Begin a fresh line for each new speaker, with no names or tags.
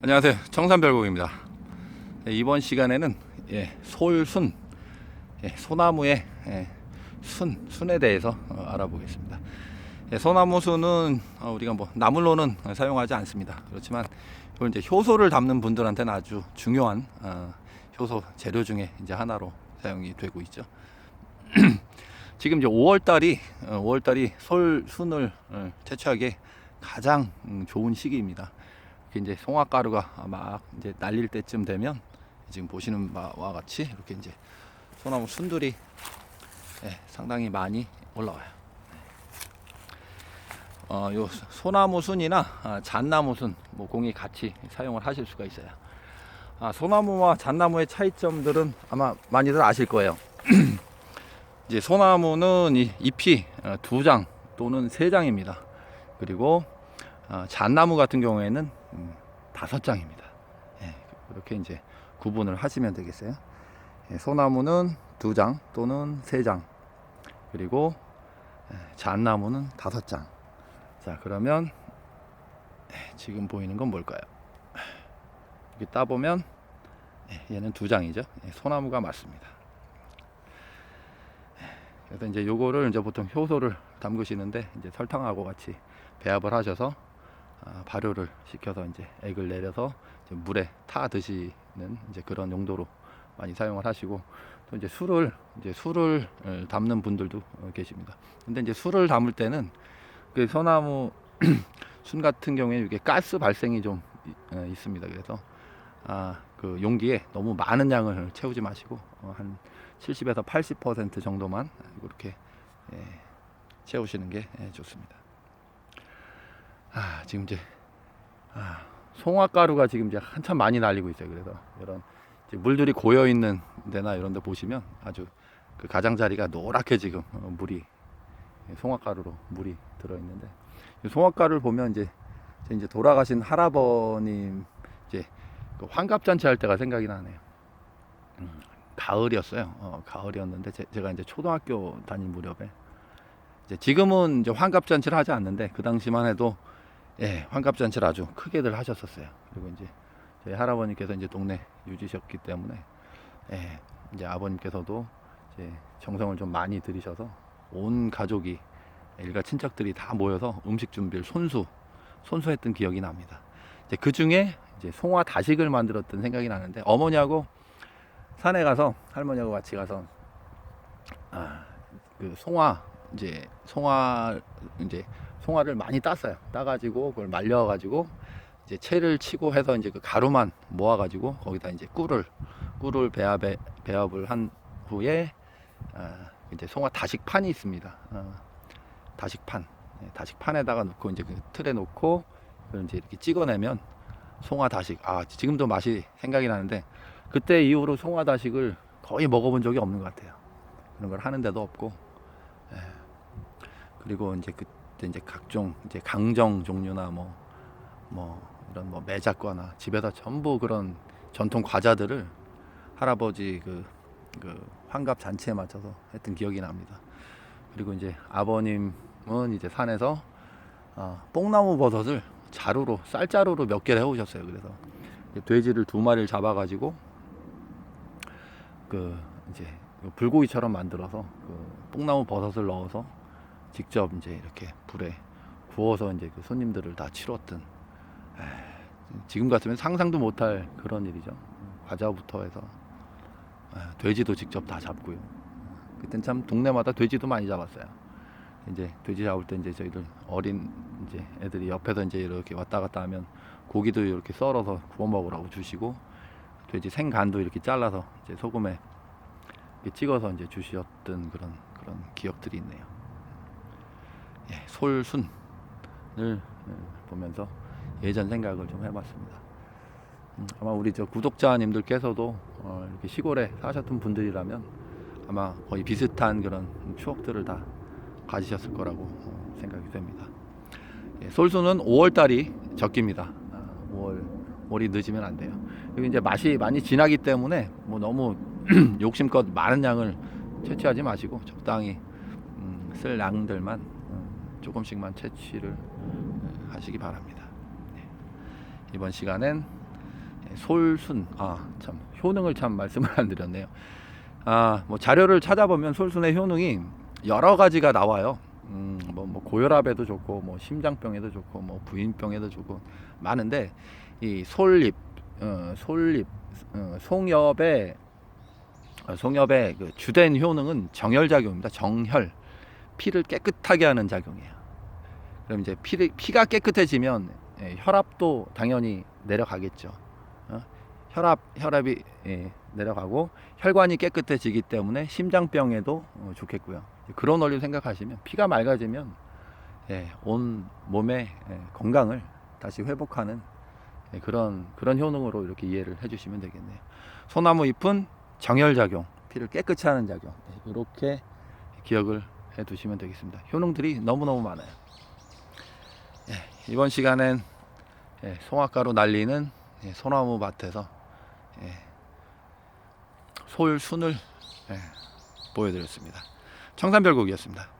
안녕하세요. 청산별곡입니다. 네, 이번 시간에는 예, 솔순, 예, 소나무의 예, 순, 순에 대해서 어, 알아보겠습니다. 예, 소나무 순은 어, 우리가 뭐 나물로는 사용하지 않습니다. 그렇지만 이제 효소를 담는 분들한테는 아주 중요한 어, 효소 재료 중에 이제 하나로 사용이 되고 있죠. 지금 이제 5월 달이 5월 달이 솔순을 어, 채취하기에 가장 음, 좋은 시기입니다. 이제 송화가루가 막 이제 날릴 때쯤 되면 지금 보시는 바와 같이 이렇게 이제 소나무 순들이 예, 상당히 많이 올라와요. 어, 요 소나무 순이나 아, 잣나무 순, 뭐 공이 같이 사용을 하실 수가 있어요. 아, 소나무와 잣나무의 차이점들은 아마 많이들 아실 거예요. 이제 소나무는 이 잎이 어, 두장 또는 세 장입니다. 그리고 어, 잣나무 같은 경우에는 음, 다섯 장입니다. 예, 이렇게 이제 구분을 하시면 되겠어요. 예, 소나무는 두 장 또는 세 장, 그리고 예, 잣나무는 다섯 장. 자, 그러면 예, 지금 보이는 건 뭘까요? 이렇게 따보면 예, 얘는 두 장이죠. 예, 소나무가 맞습니다. 예, 그래서 이제 요거를 이제 보통 효소를 담그시는데 이제 설탕하고 같이 배합을 하셔서 아, 발효를 시켜서 이제 액을 내려서 이제 물에 타 드시는 이제 그런 용도로 많이 사용을 하시고 또 이제 술을 이제 술을 어, 담는 분들도 어, 계십니다. 근데 이제 술을 담을 때는 그 소나무 순 같은 경우에 이게 가스 발생이 좀 있습니다. 그래서 아, 그 용기에 너무 많은 양을 채우지 마시고 어, 한 70에서 80% 정도만 이렇게 예, 채우시는 게 예, 좋습니다. 아, 지금 이제 아, 송화가루가 지금 이제 한참 많이 날리고 있어요. 그래서 이런 물들이 고여 있는 데나 이런 데 보시면 아주 그 가장자리가 노랗게 지금 어, 물이 송화가루로 물이 들어 있는데 송화가루를 보면 이제 제 이제 돌아가신 할아버님 이제 그 환갑잔치 할 때가 생각이 나네요. 음, 가을이었어요. 어, 가을이었는데 제, 제가 이제 초등학교 다닐 무렵에 이제 지금은 이제 환갑잔치를 하지 않는데 그 당시만 해도 예, 환갑잔치를 아주 크게들 하셨었어요. 그리고 이제 저희 할아버님께서 이제 동네 유지셨기 때문에 예, 이제 아버님께서도 이제 정성을 좀 많이 들이셔서 온 가족이 일가 친척들이 다 모여서 음식 준비를 손수 손수했던 기억이 납니다. 이제 그 중에 이제 송화 다식을 만들었던 생각이 나는데 어머니하고 산에 가서 할머니하고 같이 가서 아, 그 송화 이제 송화 이제 송화를 많이 땄어요. 따가지고 그걸 말려가지고 이제 채를 치고 해서 이제 그 가루만 모아가지고 거기다 이제 꿀을 꿀을 배합에 배합을 한 후에 아, 이제 송화 다식판이 있습니다. 어, 다식판 네, 다식판에다가 놓고 이제 그 틀에 놓고 그걸 이제 이렇게 찍어내면 송화 다식 아 지금도 맛이 생각이 나는데 그때 이후로 송화 다식을 거의 먹어본 적이 없는 것 같아요. 그런 걸 하는 데도 없고 예. 그리고 이제 그 때 이제 각종 이제 강정 종류나 뭐뭐 이런 뭐 매작과나 집에다 전부 그런 전통 과자들을 할아버지 그, 그 환갑 잔치에 맞춰서 했던 기억이 납니다. 그리고 이제 아버님은 이제 산에서 아, 뽕나무 버섯을 자루로 쌀자루로 몇 개를 해오셨어요. 그래서 돼지를 두 마리를 잡아가지고 그 이제 불고기처럼 만들어서 그 뽕나무 버섯을 넣어서 직접 이제 이렇게 불에 구워서 이제 그 손님들을 다 치렀던 에, 지금 같으면 상상도 못할 그런 일이죠. 과자부터 해서 에, 돼지도 직접 다 잡고요. 그땐 참 동네마다 돼지도 많이 잡았어요. 이제 돼지 잡을 때 이제 저희들 어린 이제 애들이 옆에서 이제 이렇게 왔다 갔다 하면 고기도 이렇게 썰어서 구워 먹으라고 주시고 돼지 생간도 이렇게 잘라서 이제 소금에 이렇게 찍어서 이제 주셨던 그런 그런 기억들이 있네요. 예, 솔순을 예, 보면서 예전 생각을 좀 해봤습니다. 음, 아마 우리 저 구독자님들께서도 어, 이렇게 시골에 사셨던 분들이라면 아마 거의 비슷한 그런 추억들을 다 가지셨을 거라고 어, 생각이 됩니다. 예, 솔순은 5월 달이 적깁니다. 아, 5월 5월이 늦으면 안 돼요. 그리고 이제 맛이 많이 진하기 때문에 뭐 너무 욕심껏 많은 양을 채취하지 마시고 적당히 음, 쓸 양들만 음, 조금씩만 채취를 음, 하시기 바랍니다. 네. 이번 시간엔 예, 솔순 아 참 효능을 참 말씀을 안 드렸네요. 아 뭐 자료를 찾아보면 솔순의 효능이 여러 가지가 나와요. 음, 뭐, 뭐 고혈압에도 좋고 뭐 심장병에도 좋고 뭐 부인병에도 좋고 많은데 이 솔잎 어, 솔잎 어, 송엽의 어, 송엽의 그 주된 효능은 정혈 작용입니다. 정혈 피를 깨끗하게 하는 작용이에요. 그럼 이제 피, 피가 깨끗해지면 예, 혈압도 당연히 내려가겠죠. 어? 혈압 혈압이 예, 내려가고 혈관이 깨끗해지기 때문에 심장병에도 어, 좋겠고요. 그런 원리로 생각하시면 피가 맑아지면 예, 온 몸의 예, 건강을 다시 회복하는 예, 그런 그런 효능으로 이렇게 이해를 해주시면 되겠네요. 소나무 잎은 정혈 작용, 피를 깨끗이 하는 작용 예, 이렇게 기억을 해두시면 되겠습니다. 효능들이 너무 너무 많아요. 예, 이번 시간엔 예, 송화가루 날리는 예, 소나무 밭에서 예, 솔순을 예, 보여드렸습니다. 청산별곡이었습니다.